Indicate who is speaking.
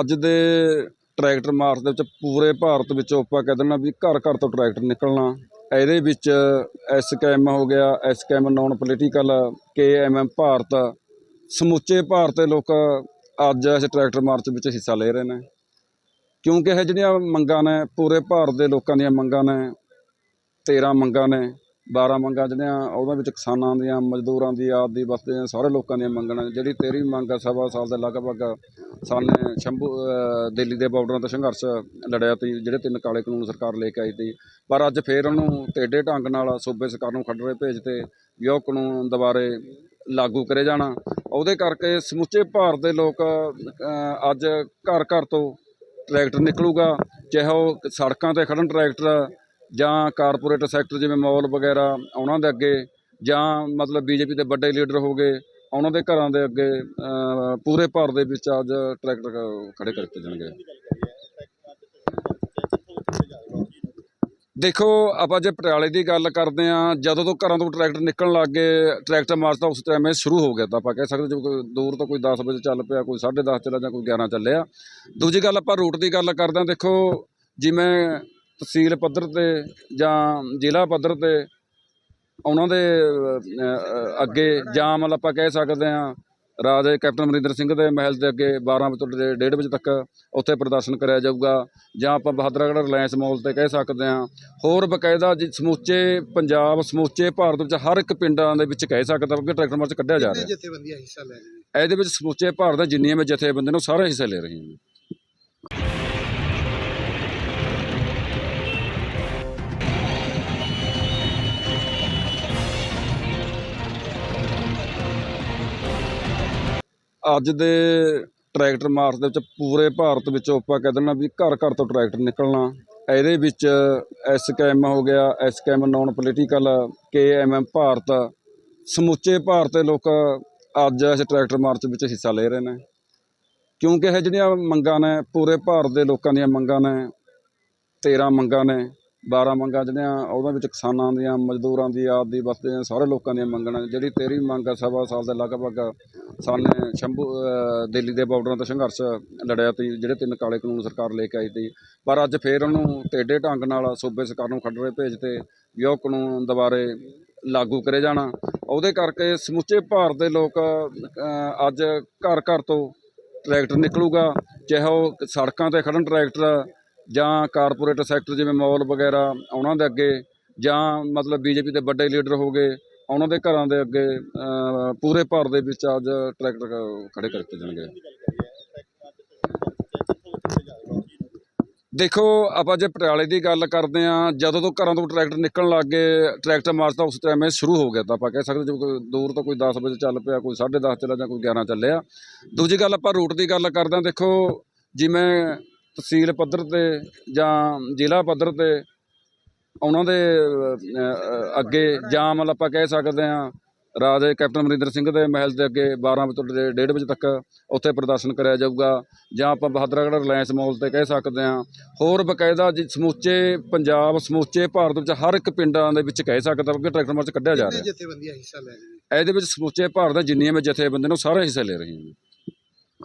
Speaker 1: ਅੱਜ ਦੇ tractor March ਦੇ ਵਿੱਚ ਪੂਰੇ ਭਾਰਤ ਵਿੱਚੋਂ ਆਪਾਂ ਕਹਿ ਦਿੰਨਾ ਵੀ ਘਰ ਘਰ ਤੋਂ ਟਰੈਕਟਰ ਨਿਕਲਣਾ। ਇਹਦੇ ਵਿੱਚ ਐਸਕੇਐਮ ਹੋ ਗਿਆ SKM non political KMM Bharat, ਸਮੁੱਚੇ ਭਾਰਤ ਦੇ ਲੋਕ ਅੱਜ ਇਸ ਟਰੈਕਟਰ ਮਾਰਚ ਵਿੱਚ ਹਿੱਸਾ ਲੈ ਰਹੇ ਨੇ। ਕਿਉਂਕਿ ਇਹ ਜਿਹੜੀਆਂ ਮੰਗਾਂ ਨੇ, ਪੂਰੇ ਭਾਰਤ ਦੇ ਲੋਕਾਂ ਦੀਆਂ ਮੰਗਾਂ ਨੇ 13 ਮੰਗਾਂ ਨੇ 12 ਮੰਗਾਂ ਜਿਹੜੀਆਂ ਉਹਨਾਂ ਵਿੱਚ ਕਿਸਾਨਾਂ ਦੀਆਂ, ਮਜ਼ਦੂਰਾਂ ਦੀ ਆਦਿ ਵਸਤੇ ਦੀਆਂ ਸਾਰੇ ਲੋਕਾਂ ਦੀਆਂ ਮੰਗਾਂ ਨੇ। ਜਿਹੜੀ 13ਵੀਂ ਮੰਗ ਆ, ਸਵਾ ਸਾਲ ਦੇ ਲਗਭਗ ਸਾਨੇ ਸ਼ੰਭੂ ਦਿੱਲੀ ਦੇ ਬਾਰਡਰਾਂ ਤੇ ਸੰਘਰਸ਼ ਲੜਿਆ ਤੀ, ਜਿਹੜੇ ਤਿੰਨ ਕਾਲੇ ਕਾਨੂੰਨ ਸਰਕਾਰ ਲੈ ਕੇ ਆਈ ਤੀ। ਪਰ ਅੱਜ ਫੇਰ ਉਹਨੂੰ ਟੇਢੇ ਢੰਗ ਨਾਲ ਸੂਬੇ ਸਰਕਾਰ ਨੂੰ ਖੱਡਰੇ ਭੇਜਤੇ, ਵੀ ਉਹ ਕਾਨੂੰਨ ਦੁਬਾਰੇ ਲਾਗੂ ਕਰੇ ਜਾਣਾ। ਉਹਦੇ ਕਰਕੇ ਸਮੁੱਚੇ ਭਾਰਤ ਦੇ ਲੋਕ ਅੱਜ ਘਰ ਘਰ ਤੋਂ ਟਰੈਕਟਰ ਨਿਕਲੂਗਾ, ਚਾਹੇ ਉਹ ਸੜਕਾਂ ਤੇ ਖੜਨ ਟਰੈਕਟਰ ਜਾਂ ਕਾਰਪੋਰੇਟ ਸੈਕਟਰ ਜਿਵੇਂ ਮਾਲ ਵਗੈਰਾ ਉਹਨਾਂ ਦੇ ਅੱਗੇ ਜਾਂ ਮਤਲਬ ਬੀਜੇਪੀ ਦੇ ਵੱਡੇ ਲੀਡਰ ਹੋ ਗਏ, ਉਹਨਾਂ ਦੇ ਘਰਾਂ ਦੇ ਅੱਗੇ ਪੂਰੇ ਭਾਰਤ ਦੇ ਵਿੱਚ ਅੱਜ ਟਰੈਕਟਰ ਖ- ਖੜੇ ਕਰਕੇ ਜਾਣਗੇ। ਦੇਖੋ, ਆਪਾਂ ਜੇ ਪਟਿਆਲੇ ਦੀ ਗੱਲ ਕਰਦੇ ਆ ਜਦੋਂ ਤੋਂ ਘਰਾਂ ਤੋਂ ਟਰੈਕਟਰ ਨਿਕਲਣ ਲੱਗ ਗਏ, ਟਰੈਕਟਰ ਮਾਰਚ ਤਾਂ ਉਸ ਟਾਈਮ ਇਹ ਸ਼ੁਰੂ ਹੋ ਗਿਆ ਤਾਂ ਆਪਾਂ ਕਹਿ ਸਕਦੇ ਜੇ ਕੋਈ ਦੂਰ ਤੋਂ ਕੋਈ 10 ਵਜੇ ਚੱਲ ਪਿਆ, ਕੋਈ 10:30 ਚੱਲਿਆ ਜਾਂ ਕੋਈ 11 ਚੱਲਿਆ। ਦੂਜੀ ਗੱਲ ਆਪਾਂ ਰੂਟ ਦੀ ਗੱਲ ਕਰਦੇ ਆ ਦੇਖੋ, ਜਿਵੇਂ ਤਹਿਸੀਲ ਪੱਧਰ ਤੇ ਜਾਂ ਜ਼ਿਲ੍ਹਾ ਪੱਧਰ ਤੇ ਉਹਨਾਂ ਦੇ ਅੱਗੇ ਜਾਂ ਮਤਲਬ ਆਪਾਂ ਕਹਿ ਸਕਦੇ ਆ ਰਾਜੇ ਕੈਪਟਨ ਅਮਰਿੰਦਰ ਸਿੰਘ ਦੇ ਮਹਿਲ ਦੇ ਅੱਗੇ 12 ਵਜੇ ਤੋਂ 1:30 ਵਜੇ ਤੱਕ ਉੱਥੇ ਪ੍ਰਦਰਸ਼ਨ ਕਰਿਆ ਜਾਊਗਾ ਜਾਂ ਆਪਾਂ ਬਹਾਦਰਗੜ੍ਹ ਰਿਲਾਇੰਸ ਮਾਲ ਤੇ ਕਹਿ ਸਕਦੇ ਆ ਹੋਰ ਬਕਾਇਦਾ ਸਮੁੱਚੇ ਪੰਜਾਬ ਸਮੁੱਚੇ ਭਾਰਤ ਵਿੱਚ ਹਰ ਇੱਕ ਪਿੰਡਾਂ ਦੇ ਵਿੱਚ ਕਹਿ ਸਕਦਾ ਕਿ ਟਰੈਕਟਰ ਮਾਰਚ ਕੱਢਿਆ ਜਾ ਰਿਹਾ।
Speaker 2: ਜਥੇਬੰਦੀਆਂ ਨੇ?
Speaker 1: ਇਹਦੇ ਵਿੱਚ ਸਮੁੱਚੇ ਭਾਰਤ ਦੇ ਜਿੰਨੀਆਂ ਵੀ ਜਥੇਬੰਦੀ ਨੇ ਸਾਰੇ ਹਿੱਸੇ ਲੈ ਰਹੀਆਂ ਨੇ। ਅੱਜ ਦੇ ਟਰੈਕਟਰ ਮਾਰਚ ਦੇ ਵਿੱਚ ਪੂਰੇ ਭਾਰਤ ਵਿੱਚ ਆਪਾਂ ਕਹਿ ਦਿੰਨਾ ਵੀ ਘਰ ਘਰ ਤੋਂ ਟਰੈਕਟਰ ਨਿਕਲਣਾ। ਇਹਦੇ ਵਿੱਚ ਐਸਕੇਐਮ ਹੋ ਗਿਆ SKM non political KMM Bharat, ਸਮੁੱਚੇ ਭਾਰਤ ਦੇ ਲੋਕ ਅੱਜ ਇਸ ਟਰੈਕਟਰ ਮਾਰਚ ਵਿੱਚ ਹਿੱਸਾ ਲੈ ਰਹੇ ਨੇ। ਕਿਉਂਕਿ ਇਹ ਜਿਹੜੀਆਂ ਮੰਗਾਂ ਨੇ, ਪੂਰੇ ਭਾਰਤ ਦੇ ਲੋਕਾਂ ਦੀਆਂ ਮੰਗਾਂ ਨੇ 13 ਮੰਗਾਂ ਨੇ 12 ਮੰਗਾਂ ਜਿਹੜੀਆਂ ਉਹਨਾਂ ਵਿੱਚ ਕਿਸਾਨਾਂ ਦੀਆਂ, ਮਜ਼ਦੂਰਾਂ ਦੀ ਆਦਿ ਵਸਤੇ ਦੀਆਂ ਸਾਰੇ ਲੋਕਾਂ ਦੀਆਂ ਮੰਗਾਂ ਜਿਹੜੀ 13ਵੀਂ ਮੰਗ ਆ ਸਵਾ ਸਾਲ ਦੇ ਲਗਭਗ ਸਾਨੇ ਸ਼ੰਭੂ ਦਿੱਲੀ ਦੇ ਬਾਰਡਰਾਂ ਤੇ ਸੰਘਰਸ਼ ਲੜਿਆ ਤੀ ਜਿਹੜੇ ਤਿੰਨ ਕਾਲੇ ਕਾਨੂੰਨ ਸਰਕਾਰ ਲੈ ਕੇ ਆਈ ਤੀ ਪਰ ਅੱਜ ਫੇਰ ਉਹਨੂੰ ਟੇਢੇ ਢੰਗ ਨਾਲ ਸੂਬੇ ਸਰਕਾਰ ਨੂੰ ਖੱਡਰੇ ਭੇਜਤੇ, ਵੀ ਉਹ ਕਾਨੂੰਨ ਦੁਬਾਰੇ ਲਾਗੂ ਕਰੇ ਜਾਣਾ। ਉਹਦੇ ਕਰਕੇ ਸਮੁੱਚੇ ਭਾਰਤ ਦੇ ਲੋਕ ਅੱਜ ਘਰ ਘਰ ਤੋਂ ਟਰੈਕਟਰ ਨਿਕਲੂਗਾ, ਚਾਹੇ ਉਹ ਸੜਕਾਂ ਤੇ ਖੜਨ ਟਰੈਕਟਰ ਜਾਂ ਕਾਰਪੋਰੇਟ ਸੈਕਟਰ ਜਿਵੇਂ ਮਾਲ ਵਗੈਰਾ ਉਹਨਾਂ ਦੇ ਅੱਗੇ ਜਾਂ ਮਤਲਬ ਬੀਜੇਪੀ ਦੇ ਵੱਡੇ ਲੀਡਰ ਹੋ ਗਏ, ਉਹਨਾਂ ਦੇ ਘਰਾਂ ਦੇ ਅੱਗੇ ਪੂਰੇ ਭਾਰਤ ਦੇ ਵਿੱਚ ਅੱਜ ਟਰੈਕਟਰ ਖ- ਖੜੇ ਕਰਕੇ ਜਾਣਗੇ। ਦੇਖੋ, ਆਪਾਂ ਜੇ ਪਟਿਆਲੇ ਦੀ ਗੱਲ ਕਰਦੇ ਆ ਜਦੋਂ ਤੋਂ ਘਰਾਂ ਤੋਂ ਟਰੈਕਟਰ ਨਿਕਲਣ ਲੱਗ ਗਏ, ਟਰੈਕਟਰ ਮਾਰਚ ਤਾਂ ਉਸ ਟਾਈਮ ਇਹ ਸ਼ੁਰੂ ਹੋ ਗਿਆ ਤਾਂ ਆਪਾਂ ਕਹਿ ਸਕਦੇ ਜੇ ਕੋਈ ਦੂਰ ਤੋਂ ਕੋਈ 10 ਵਜੇ ਚੱਲ ਪਿਆ, ਕੋਈ 10:30 ਚੱਲਿਆ ਜਾਂ ਕੋਈ 11 ਚੱਲਿਆ। ਦੂਜੀ ਗੱਲ ਆਪਾਂ ਰੂਟ ਦੀ ਗੱਲ ਕਰਦੇ ਆ ਦੇਖੋ, ਜਿਵੇਂ ਤਹਿਸੀਲ ਪੱਧਰ ਤੇ ਜਾਂ ਜ਼ਿਲ੍ਹਾ ਪੱਧਰ ਤੇ ਉਹਨਾਂ ਦੇ ਅੱਗੇ ਜਾਂ ਮਤਲਬ ਆਪਾਂ ਕਹਿ ਸਕਦੇ ਆ ਰਾਜੇ ਕੈਪਟਨ ਅਮਰਿੰਦਰ ਸਿੰਘ ਦੇ ਮਹਿਲ ਦੇ ਅੱਗੇ 12 ਵਜੇ ਤੋਂ 1:30 ਵਜੇ ਤੱਕ ਉੱਥੇ ਪ੍ਰਦਰਸ਼ਨ ਕਰਿਆ ਜਾਊਗਾ ਜਾਂ ਆਪਾਂ ਬਹਾਦਰਗੜ੍ਹ ਰਿਲਾਇੰਸ ਮਾਲ ਤੇ ਕਹਿ ਸਕਦੇ ਆ ਹੋਰ ਬਕਾਇਦਾ ਜੀ ਸਮੁੱਚੇ ਪੰਜਾਬ ਸਮੁੱਚੇ ਭਾਰਤ ਵਿੱਚ ਹਰ ਇੱਕ ਪਿੰਡਾਂ ਦੇ ਵਿੱਚ ਕਹਿ ਸਕਦਾ ਕਿ ਟਰੈਕਟਰ ਮਾਰਚ ਕੱਢਿਆ ਜਾ ਰਿਹਾ।
Speaker 2: ਜਥੇਬੰਦੀਆਂ ਹਿੱਸਾ ਲੈ ਰਹੀਆਂ ਨੇ?
Speaker 1: ਇਹਦੇ ਵਿੱਚ ਸਮੁੱਚੇ ਭਾਰਤ ਦੇ ਜਿੰਨੀਆਂ ਵੀ ਜਥੇਬੰਦੀ ਨੇ ਉਹ ਸਾਰੇ ਹਿੱਸੇ ਲੈ ਰਹੀਆਂ ਨੇ।